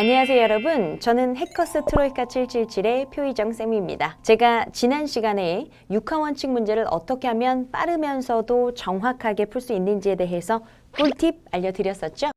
안녕하세요 여러분. 저는 해커스 트로이카 777의 표희정 쌤입니다. 제가 지난 시간에 육하 원칙 문제를 어떻게 하면 빠르면서도 정확하게 풀 수 있는지에 대해서 꿀팁 알려드렸었죠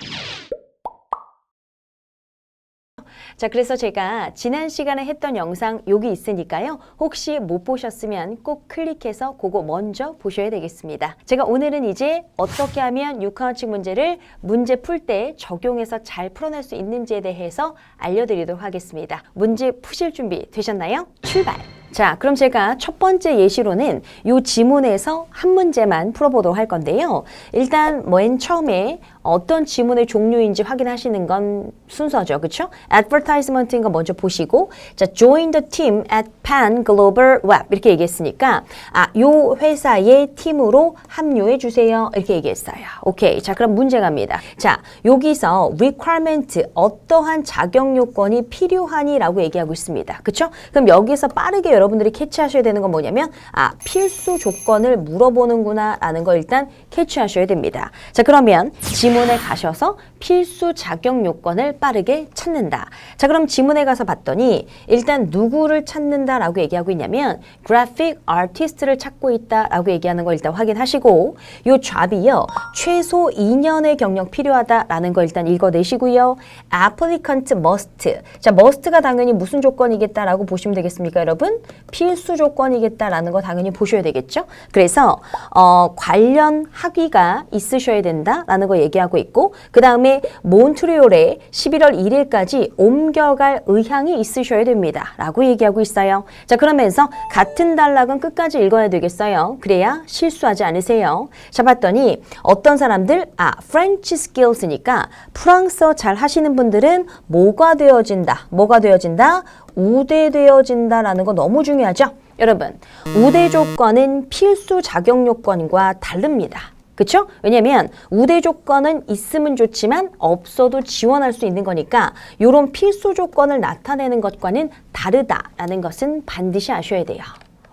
자 그래서 제가 지난 시간에 했던 영상 여기 있으니까요 혹시 못 보셨으면 꼭 클릭해서 그거 먼저 보셔야 되겠습니다 제가 오늘은 이제 어떻게 하면 육하 원칙 문제를 문제 풀 때 적용해서 잘 풀어낼 수 있는지에 대해서 알려드리도록 하겠습니다 문제 푸실 준비 되셨나요? 출발! 자, 그럼 제가 첫 번째 예시로는 이 지문에서 한 문제만 풀어보도록 할 건데요. 일단 맨 처음에 어떤 지문의 종류인지 확인하시는 건 순서죠. 그렇죠? advertisement인 거 먼저 보시고 자, join the team at Pan Global Web 이렇게 얘기했으니까 아, 요 회사의 팀으로 합류해 주세요. 이렇게 얘기했어요. 오케이. 자, 그럼 문제 갑니다. 자, 여기서 requirement 어떠한 자격 요건이 필요하니라고 얘기하고 있습니다. 그렇죠? 그럼 여기서 빠르게 여러분들이 캐치하셔야 되는 건 뭐냐면 아, 필수 조건을 물어보는구나라는 걸 일단 캐치하셔야 됩니다. 자, 그러면 지 문에 가셔서 필수 자격 요건을 빠르게 찾는다. 자, 그럼 지문에 가서 봤더니 일단 누구를 찾는다라고 얘기하고 있냐면 graphic artist를 찾고 있다라고 얘기하는 걸 일단 확인하시고 요 잡이요. 최소 2년의 경력 필요하다라는 거 일단 읽어내시고요. applicant must. 자, must가 당연히 무슨 조건이겠다라고 보시면 되겠습니까, 여러분? 필수 조건이겠다라는 거 당연히 보셔야 되겠죠? 그래서 어, 관련 학위가 있으셔야 된다라는 거 얘기 하고 있고 그 다음에 몬트리올에 11월 1일까지 옮겨갈 의향이 있으셔야 됩니다. 라고 얘기하고 있어요. 자 그러면서 같은 단락은 끝까지 읽어야 되겠어요. 그래야 실수하지 않으세요. 자 봤더니 어떤 사람들 아 French skills니까 프랑스어 잘 하시는 분들은 뭐가 되어진다. 뭐가 되어진다? 우대되어진다라는 거 너무 중요하죠. 여러분 우대 조건은 필수 자격 요건과 다릅니다. 그렇죠? 왜냐면 우대 조건은 있으면 좋지만 없어도 지원할 수 있는 거니까 이런 필수 조건을 나타내는 것과는 다르다라는 것은 반드시 아셔야 돼요.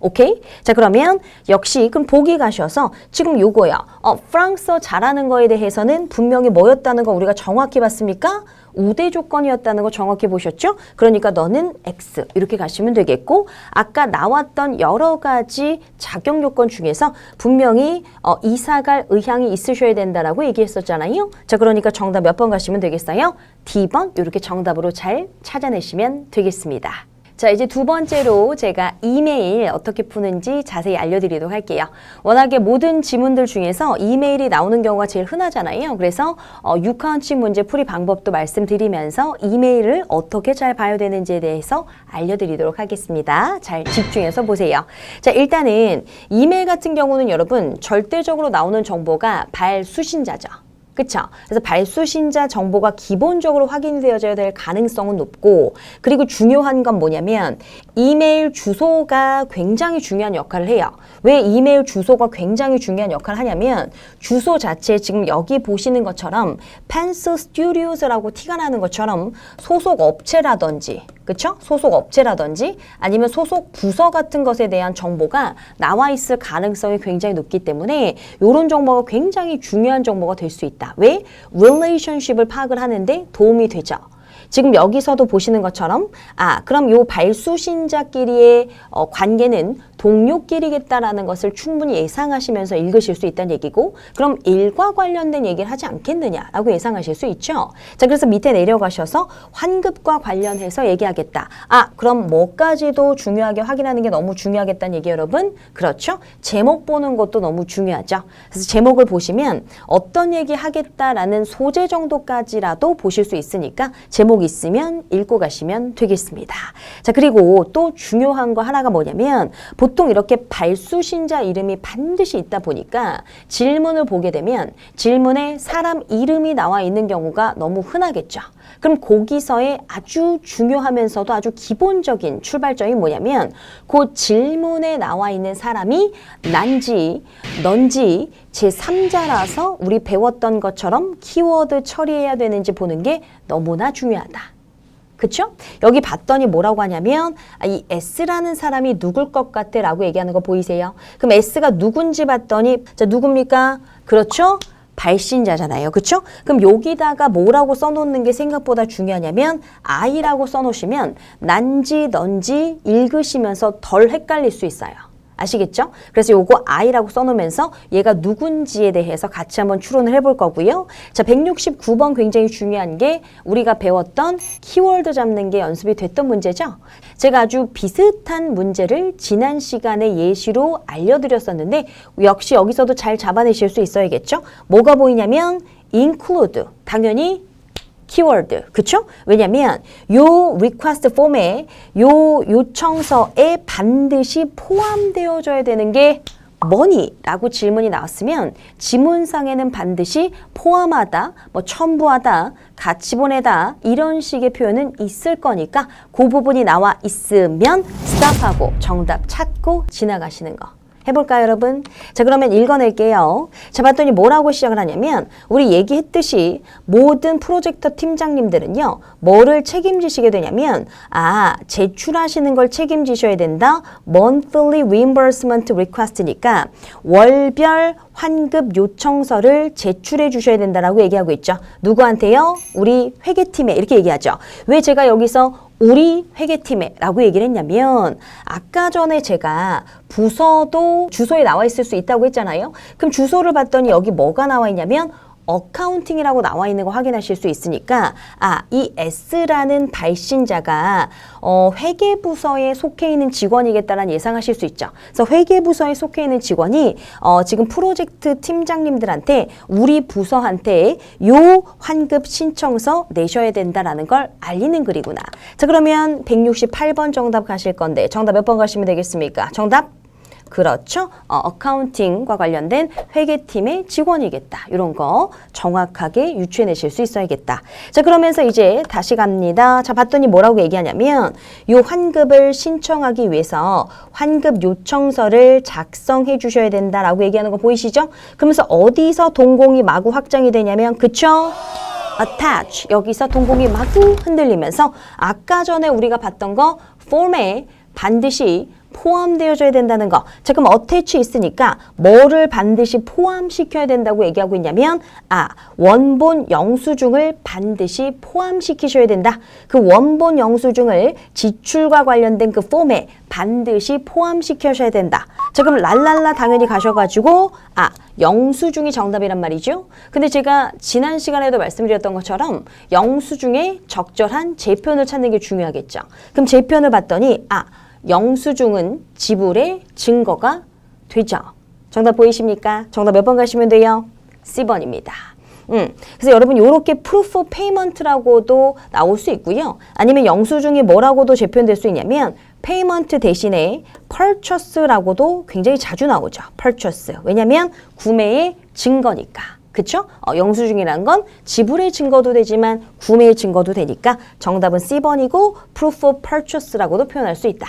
오케이? 자 그러면 역시 그럼 보기 가셔서 지금 요거요. 어, 프랑스어 잘하는 거에 대해서는 분명히 뭐였다는 거 우리가 정확히 봤습니까? 우대 조건이었다는 거 정확히 보셨죠? 그러니까 너는 X 이렇게 가시면 되겠고 아까 나왔던 여러 가지 자격 요건 중에서 분명히 어, 이사갈 의향이 있으셔야 된다라고 얘기했었잖아요. 자 그러니까 정답 몇 번 가시면 되겠어요? D번 이렇게 정답으로 잘 찾아내시면 되겠습니다. 자, 이제 두 번째로 제가 이메일 어떻게 푸는지 자세히 알려드리도록 할게요. 워낙에 모든 지문들 중에서 이메일이 나오는 경우가 제일 흔하잖아요. 그래서 어, 육하원칙 문제 풀이 방법도 말씀드리면서 이메일을 어떻게 잘 봐야 되는지에 대해서 알려드리도록 하겠습니다. 잘 집중해서 보세요. 자, 일단은 이메일 같은 경우는 여러분 절대적으로 나오는 정보가 발수신자죠. 그쵸? 그래서 발수신자 정보가 기본적으로 확인되어져야 될 가능성은 높고 그리고 중요한 건 뭐냐면 이메일 주소가 굉장히 중요한 역할을 해요. 왜 이메일 주소가 굉장히 중요한 역할을 하냐면 주소 자체에 지금 여기 보시는 것처럼 펜스 스튜디오스라고 티가 나는 것처럼 소속 업체라든지 그쵸? 소속 업체라든지 아니면 소속 부서 같은 것에 대한 정보가 나와 있을 가능성이 굉장히 높기 때문에 이런 정보가 굉장히 중요한 정보가 될 수 있다. 왜? relationship을 파악을 하는데 도움이 되죠. 지금 여기서도 보시는 것처럼 아 그럼 요 발수신자끼리의 어, 관계는 동료끼리겠다라는 것을 충분히 예상하시면서 읽으실 수 있다는 얘기고 그럼 일과 관련된 얘기를 하지 않겠느냐라고 예상하실 수 있죠. 자 그래서 밑에 내려가셔서 환급과 관련해서 얘기하겠다. 아 그럼 뭐까지도 중요하게 확인하는 게 너무 중요하겠다는 얘기 여러분 그렇죠? 제목 보는 것도 너무 중요하죠. 그래서 제목을 보시면 어떤 얘기 하겠다라는 소재 정도까지라도 보실 수 있으니까 제목 있으면 읽고 가시면 되겠습니다. 자 그리고 또 중요한 거 하나가 뭐냐면 보통 이렇게 발수신자 이름이 반드시 있다 보니까 질문을 보게 되면 질문에 사람 이름이 나와 있는 경우가 너무 흔하겠죠. 그럼 거기서의 아주 중요하면서도 아주 기본적인 출발점이 뭐냐면 그 질문에 나와 있는 사람이 난지, 넌지 제3자라서 우리 배웠던 것처럼 키워드 처리해야 되는지 보는 게 너무나 중요하다. 그쵸? 여기 봤더니 뭐라고 하냐면 아, 이 S라는 사람이 누굴 것 같아 라고 얘기하는 거 보이세요? 그럼 S가 누군지 봤더니 자 누굽니까? 그렇죠? 발신자잖아요. 그쵸? 그럼 여기다가 뭐라고 써놓는 게 생각보다 중요하냐면 I라고 써놓으시면 난지 넌지 읽으시면서 덜 헷갈릴 수 있어요. 아시겠죠? 그래서 요거 I라고 써놓으면서 얘가 누군지에 대해서 같이 한번 추론을 해볼 거고요. 자, 169번 굉장히 중요한 게 우리가 배웠던 키워드 잡는 게 연습이 됐던 문제죠. 제가 아주 비슷한 문제를 지난 시간에 예시로 알려드렸었는데 역시 여기서도 잘 잡아내실 수 있어야겠죠? 뭐가 보이냐면 include 당연히 키워드 그쵸? 왜냐면 요 request 폼에 요 요청서에 반드시 포함되어져야 되는 게 뭐니라고 질문이 나왔으면 지문상에는 반드시 포함하다, 뭐 첨부하다, 같이 보내다 이런 식의 표현은 있을 거니까 그 부분이 나와 있으면 스탑하고 정답 찾고 지나가시는 거. 해볼까요, 여러분? 자, 그러면 읽어낼게요. 자, 봤더니 뭐라고 시작을 하냐면, 우리 얘기했듯이 모든 프로젝터 팀장님들은요, 뭐를 책임지시게 되냐면, 아, 제출하시는 걸 책임지셔야 된다. monthly reimbursement request니까, 월별 환급 요청서를 제출해 주셔야 된다라고 얘기하고 있죠. 누구한테요? 우리 회계팀에 이렇게 얘기하죠. 왜 제가 여기서 우리 회계팀에 라고 얘기를 했냐면 아까 전에 제가 부서도 주소에 나와 있을 수 있다고 했잖아요. 그럼 주소를 봤더니 여기 뭐가 나와 있냐면 어카운팅이라고 나와 있는 거 확인하실 수 있으니까 아, 이 S라는 발신자가 어, 회계부서에 속해 있는 직원이겠다라는 예상하실 수 있죠. 그래서 회계부서에 속해 있는 직원이 어, 지금 프로젝트 팀장님들한테 우리 부서한테 요 환급 신청서 내셔야 된다라는 걸 알리는 글이구나. 자, 그러면 168번 정답 가실 건데 정답 몇 번 가시면 되겠습니까? 정답 그렇죠. 어, 어카운팅과 관련된 회계팀의 직원이겠다. 이런 거 정확하게 유추해내실 수 있어야겠다. 자, 그러면서 이제 다시 갑니다. 자, 봤더니 뭐라고 얘기하냐면 이 환급을 신청하기 위해서 환급 요청서를 작성해 주셔야 된다라고 얘기하는 거 보이시죠? 그러면서 어디서 동공이 마구 확장이 되냐면 그쵸? attach 여기서 동공이 마구 흔들리면서 아까 전에 우리가 봤던 거 form에 반드시 포함되어져야 된다는 거. 자, 그럼 attach 있으니까 뭐를 반드시 포함시켜야 된다고 얘기하고 있냐면 아, 원본 영수증을 반드시 포함시키셔야 된다. 그 원본 영수증을 지출과 관련된 그 폼에 반드시 포함시켜셔야 된다. 자, 그럼 랄랄라 당연히 가셔가지고 아, 영수증이 정답이란 말이죠. 근데 제가 지난 시간에도 말씀드렸던 것처럼 영수증에 적절한 제표를 찾는 게 중요하겠죠. 그럼 제표를 봤더니 아, 영수증은 지불의 증거가 되죠. 정답 보이십니까? 정답 몇 번 가시면 돼요? C번입니다. 음, 그래서 여러분 이렇게 proof of payment라고도 나올 수 있고요. 아니면 영수증이 뭐라고도 재표될 수 있냐면 payment 대신에 purchase라고도 굉장히 자주 나오죠. purchase. 왜냐면 구매의 증거니까. 그쵸? 어, 영수증이란 건 지불의 증거도 되지만 구매의 증거도 되니까 정답은 C번이고 proof of purchase라고도 표현할 수 있다.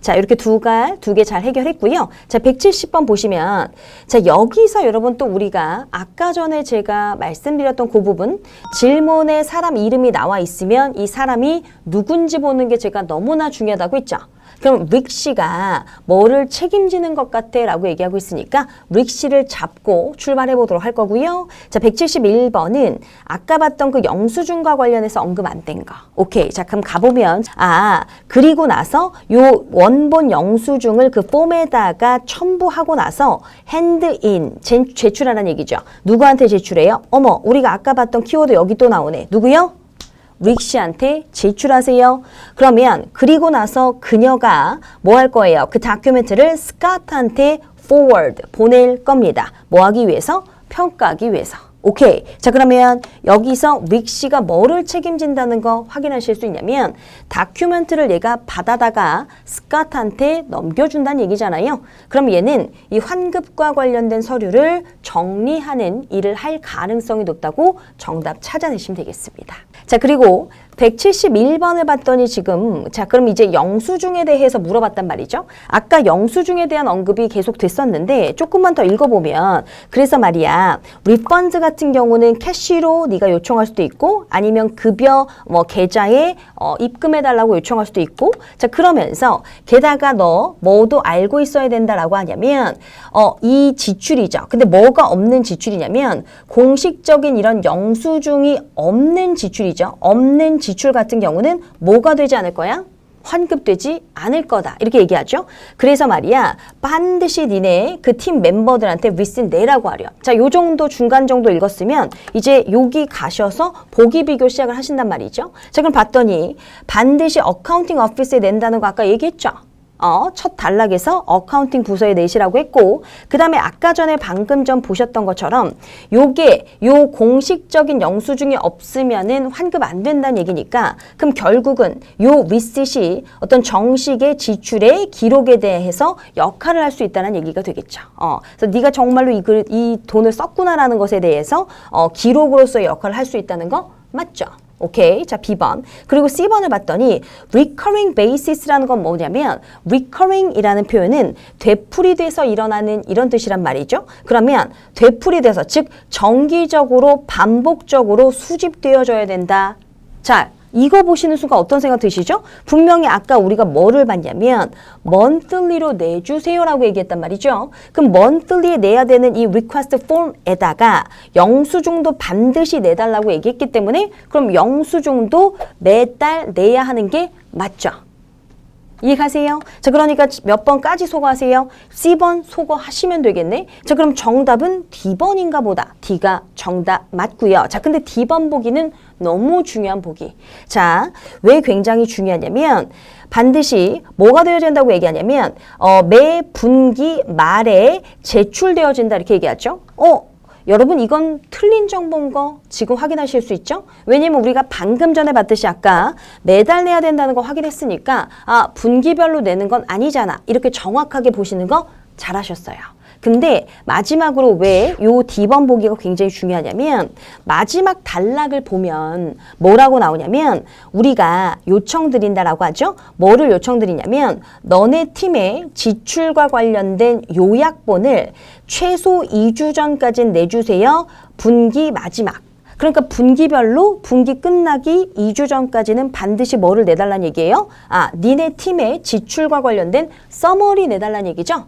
자, 이렇게 두 가, 두 개 잘 해결했고요. 자, 170번 보시면, 자, 여기서 여러분 또 우리가 아까 전에 제가 말씀드렸던 그 부분, 질문에 사람 이름이 나와 있으면 이 사람이 누군지 보는 게 제가 너무나 중요하다고 했죠. 그럼 릭 씨가 뭐를 책임지는 것 같아 라고 얘기하고 있으니까 릭 씨를 잡고 출발해 보도록 할 거고요. 자, 171번은 아까 봤던 그 영수증과 관련해서 언급 안 된 거. 오케이. 자, 그럼 가보면 아, 그리고 나서 요 원본 영수증을 그 폼에다가 첨부하고 나서 핸드인 제출하라는 얘기죠. 누구한테 제출해요? 어머, 우리가 아까 봤던 키워드 여기 또 나오네. 누구요? 릭 씨한테 제출하세요. 그러면 그리고 나서 그녀가 뭐 할 거예요? 그 다큐멘트를 스카트한테 forward 보낼 겁니다. 뭐 하기 위해서? 평가하기 위해서. 오케이. 자, 그러면 여기서 릭 씨가 뭐를 책임진다는 거 확인하실 수 있냐면 다큐멘트를 얘가 받아다가 스카트한테 넘겨준다는 얘기잖아요. 그럼 얘는 이 환급과 관련된 서류를 정리하는 일을 할 가능성이 높다고 정답 찾아내시면 되겠습니다. 자, 그리고 171번을 봤더니 지금 자 그럼 이제 영수증에 대해서 물어봤단 말이죠. 아까 영수증에 대한 언급이 계속 됐었는데 조금만 더 읽어보면 그래서 말이야 리펀드 같은 경우는 캐시로 네가 요청할 수도 있고 아니면 급여 뭐 계좌에 어, 입금해 달라고 요청할 수도 있고 자 그러면서 게다가 너 뭐도 알고 있어야 된다라고 하냐면 어, 이 지출이죠. 근데 뭐가 없는 지출이냐면 공식적인 이런 영수증이 없는 지출이죠. 없는 지출 같은 경우는 뭐가 되지 않을 거야? 환급되지 않을 거다. 이렇게 얘기하죠. 그래서 말이야, 반드시 니네 그 팀 멤버들한테 리슨 내라고 하려. 자, 요 정도 중간 정도 읽었으면 이제 여기 가셔서 보기 비교 시작을 하신단 말이죠. 자, 그럼 봤더니 반드시 어카운팅 오피스에 낸다는 거 아까 얘기했죠. 어, 첫 단락에서 어카운팅 부서에 내시라고 했고 그 다음에 아까 전에 방금 전 보셨던 것처럼 요게 요 공식적인 영수증이 없으면은 환급 안 된다는 얘기니까 그럼 결국은 요 리시이 어떤 정식의 지출의 기록에 대해서 역할을 할 수 있다는 얘기가 되겠죠. 어, 그래서 네가 정말로 이, 글- 이 돈을 썼구나라는 것에 대해서 어, 기록으로서의 역할을 할 수 있다는 거 맞죠? 오케이. 자, B번. 그리고 C번을 봤더니 recurring basis라는 건 뭐냐면 recurring이라는 표현은 되풀이돼서 일어나는 이런 뜻이란 말이죠. 그러면 되풀이돼서 즉 정기적으로 반복적으로 수집되어져야 된다. 자, 이거 보시는 순간 어떤 생각 드시죠? 분명히 아까 우리가 뭐를 봤냐면 monthly로 내주세요라고 얘기했단 말이죠. 그럼 monthly에 내야 되는 이 request form에다가 영수증도 반드시 내달라고 얘기했기 때문에 그럼 영수증도 매달 내야 하는 게 맞죠. 이해가세요? 자, 그러니까 몇 번까지 소거하세요? C번 소거하시면 되겠네. 자, 그럼 정답은 D번인가 보다. D가 정답 맞고요. 자, 근데 D번 보기는 너무 중요한 보기. 자, 왜 굉장히 중요하냐면 반드시 뭐가 되어야 된다고 얘기하냐면 어, 매 분기 말에 제출되어진다 이렇게 얘기하죠. 어, 여러분 이건 틀린 정보인 거 지금 확인하실 수 있죠? 왜냐면 우리가 방금 전에 봤듯이 아까 매달 내야 된다는 거 확인했으니까 아 분기별로 내는 건 아니잖아 이렇게 정확하게 보시는 거 잘하셨어요. 근데 마지막으로 왜 요 D번 보기가 굉장히 중요하냐면 마지막 단락을 보면 뭐라고 나오냐면 우리가 요청드린다라고 하죠. 뭐를 요청드리냐면 너네 팀의 지출과 관련된 요약본을 최소 2주 전까지는 내주세요. 분기 마지막. 그러니까 분기별로 분기 끝나기 2주 전까지는 반드시 뭐를 내달라는 얘기예요? 아, 니네 팀의 지출과 관련된 서머리 내달라는 얘기죠?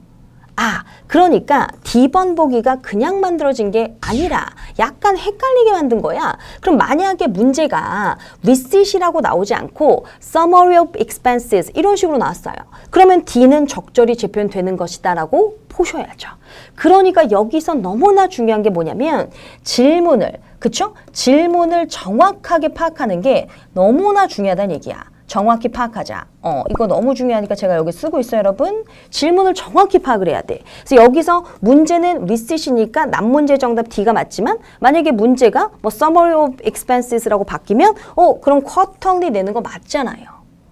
아, 그러니까 D번 보기가 그냥 만들어진 게 아니라 약간 헷갈리게 만든 거야. 그럼 만약에 문제가 receipt이라고 나오지 않고 summary of expenses 이런 식으로 나왔어요. 그러면 D는 적절히 재표현되는 것이다 라고 보셔야죠. 그러니까 여기서 너무나 중요한 게 뭐냐면 질문을 그쵸? 질문을 정확하게 파악하는 게 너무나 중요하다는 얘기야. 정확히 파악하자. 어, 이거 너무 중요하니까 제가 여기 쓰고 있어요, 여러분. 질문을 정확히 파악을 해야 돼. 그래서 여기서 문제는 리셋이니까 난문제 정답 D가 맞지만 만약에 문제가 뭐 summary of expenses라고 바뀌면 어, 그럼 quarterly 내는 거 맞잖아요.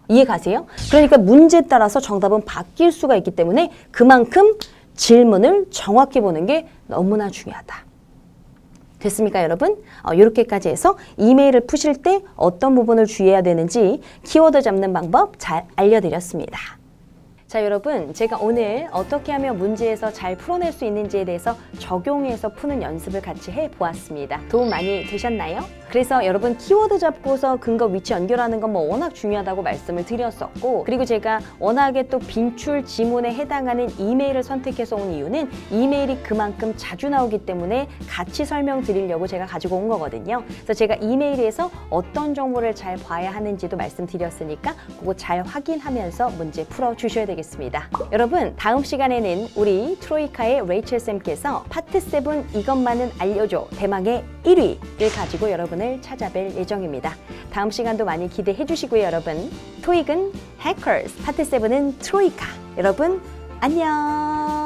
이해 가세요? 그러니까 문제에 따라서 정답은 바뀔 수가 있기 때문에 그만큼 질문을 정확히 보는 게 너무나 중요하다. 됐습니까, 여러분? 어, 이렇게까지 해서 이메일을 푸실 때 어떤 부분을 주의해야 되는지 키워드 잡는 방법 잘 알려드렸습니다. 자, 여러분, 제가 오늘 어떻게 하면 문제에서 잘 풀어낼 수 있는지에 대해서 적용해서 푸는 연습을 같이 해 보았습니다. 도움 많이 되셨나요? 그래서 여러분 키워드 잡고서 근거 위치 연결하는 건 뭐 워낙 중요하다고 말씀을 드렸었고 그리고 제가 워낙에 또 빈출 지문에 해당하는 이메일을 선택해서 온 이유는 이메일이 그만큼 자주 나오기 때문에 같이 설명드리려고 제가 가지고 온 거거든요. 그래서 제가 이메일에서 어떤 정보를 잘 봐야 하는지도 말씀드렸으니까 그거 잘 확인하면서 문제 풀어 주셔야 되겠습니다. 여러분 다음 시간에는 우리 트로이카의 레이첼 쌤께서 파트 7 이것만은 알려줘 대망의 1위를 가지고 여러분을 찾아뵐 예정입니다. 다음 시간도 많이 기대해 주시고요, 여러분. 토익은 해커스, 파트 7은 트로이카. 여러분 안녕.